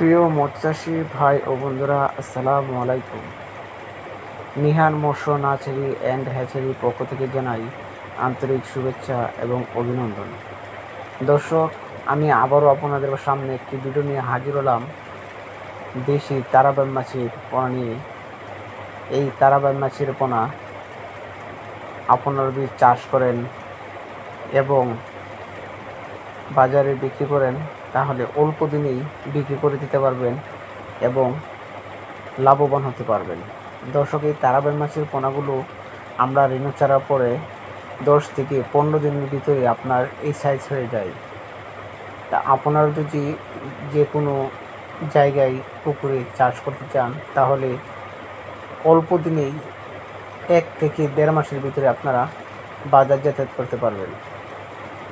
প্রিয় মৎস্যাসী ভাই ও বন্ধুরা, আসসালামু আলাইকুম। নিহান মৎস্য নার্সারি অ্যান্ড হ্যাচারি পক্ষ থেকে জানাই আন্তরিক শুভেচ্ছা এবং অভিনন্দন। দর্শক, আমি আবারও আপনাদের সামনে একটি ভিডিও নিয়ে হাজির হলাম। দেশি তারাবাই মাছের পোনা নিয়ে। এই তারাবাই মাছের পোনা আপনারা যদি চাষ করেন এবং বাজারে বিক্রি করেন তাহলে অল্প দিনেই বিক্রি করে দিতে পারবেন এবং লাভবান হতে পারবেন। দর্শক, এই তারাবাই মাছের পোনাগুলো আমরা রেণু চারা পরে দশ থেকে পনেরো দিনের ভিতরে আপনার এই সাইজ হয়ে যায়। তা আপনারা যদি যে কোনো জায়গায় পুকুরে চাষ করতে চান, তাহলে অল্প দিনেই এক থেকে দেড় মাসের ভিতরে আপনারা বাজার যাতায়াত করতে পারবেন।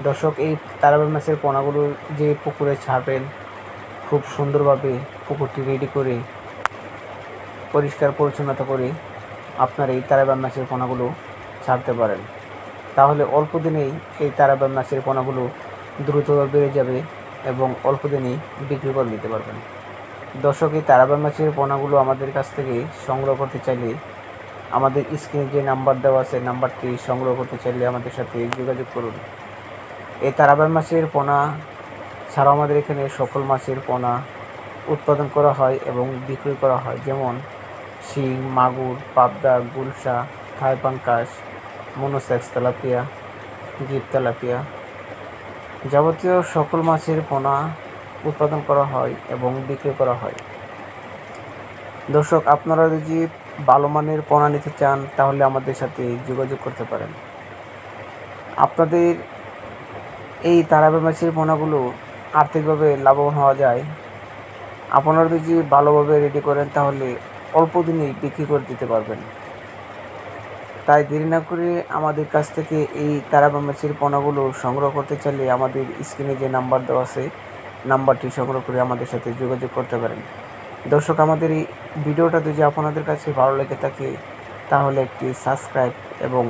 দর্শক, এই তারাবাই মাছের পোনাগুলো যে পুকুরে ছাড়বেন, খুব সুন্দরভাবে পুকুরটি রেডি করে, পরিষ্কার পরিচ্ছন্নতা করে আপনার এই তারাবাই মাছের পোনাগুলো ছাড়তে পারেন। তাহলে অল্প দিনেই এই তারাবাই মাছের পোনাগুলো দ্রুত বেড়ে যাবে এবং অল্প দিনেই বিক্রি করে দিতে পারবেন। দর্শক, এই তারাবাই মাছের পোনাগুলো আমাদের কাছ থেকে সংগ্রহ করতে চাইলে আমাদের স্ক্রিনে যে নাম্বার দেওয়া আছে, নাম্বারটি সংগ্রহ করতে চাইলে আমাদের সাথে যোগাযোগ করুন। এই তারাবাই মাছের পোনা ছাড়াও আমাদের এখানে সকল মাছের পোনা উৎপাদন করা হয় এবং বিক্রি করা হয়। যেমন শিং, মাগুর, পাবদা, গুলশা, থাই পাঙ্কাশ মনোসেক্স তেলাপিয়া গিপ তেলাপিয়া যাবতীয় সকল মাছের পোনা উৎপাদন করা হয় এবং বিক্রি করা হয়। দর্শক, আপনারা যদি ভালো মানের পোনা নিতে চান, তাহলে আমাদের সাথে যোগাযোগ করতে পারেন। আপনাদের এই তারাবে মাছের পোনাগুলো আর্থিকভাবে লাভবান হওয়া যায়। আপনারা যদি ভালোভাবে রেডি করেন, তাহলে অল্প দিনেই বিক্রি করে দিতে পারবেন। তাই দেরি না করে আমাদের কাছ থেকে এই তারাবা মাছের পোনাগুলো সংগ্রহ করতে চাইলে আমাদের স্ক্রিনে যে নাম্বার দেওয়া আছে, নাম্বারটি সংগ্রহ করে আমাদের সাথে যোগাযোগ করতে পারেন। দর্শক, আমাদের এই ভিডিওটা যদি আপনাদের কাছে ভালো লেগে থাকে, তাহলে একটি সাবস্ক্রাইব এবং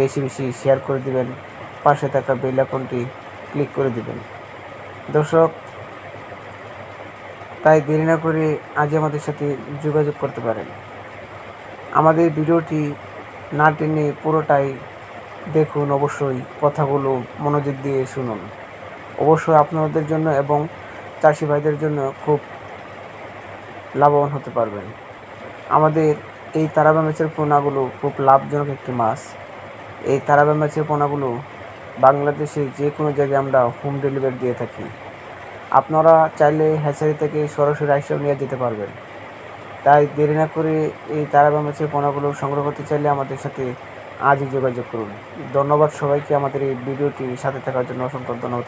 বেশি বেশি শেয়ার করে দিবেন। পাশে থাকা বেল আইকনটি ক্লিক করে দিবেন। দর্শক, তাই দেরি না করে আজ আমাদের সাথে যোগাযোগ করতে পারেন। আমাদের ভিডিওটি না টেনে পুরোটাই দেখুন, অবশ্যই কথাগুলো মনোযোগ দিয়ে শুনুন। অবশ্যই আপনাদের জন্য এবং চাষি ভাইদের জন্য খুব লাভবান হতে পারবেন। আমাদের এই তারাবা মাছের পোনাগুলো খুব লাভজনক একটি মাছ। এই তারাবা মাছের পোনাগুলো বাংলাদেশে যে কোনো জায়গায় আমরা হোম ডেলিভারি দিয়ে থাকি। আপনারা চাইলে হ্যাচারি থেকে সরাসরি আইসব নিয়ে যেতে পারবেন। তাই দেরি না করে এই তারাবা মাছের পোনাগুলো সংগ্রহ করতে চাইলে আমাদের সাথে আজই যোগাযোগ করুন। ধন্যবাদ সবাইকে আমাদের এই ভিডিওটির সাথে থাকার জন্য অসংখ্য ধন্যবাদ।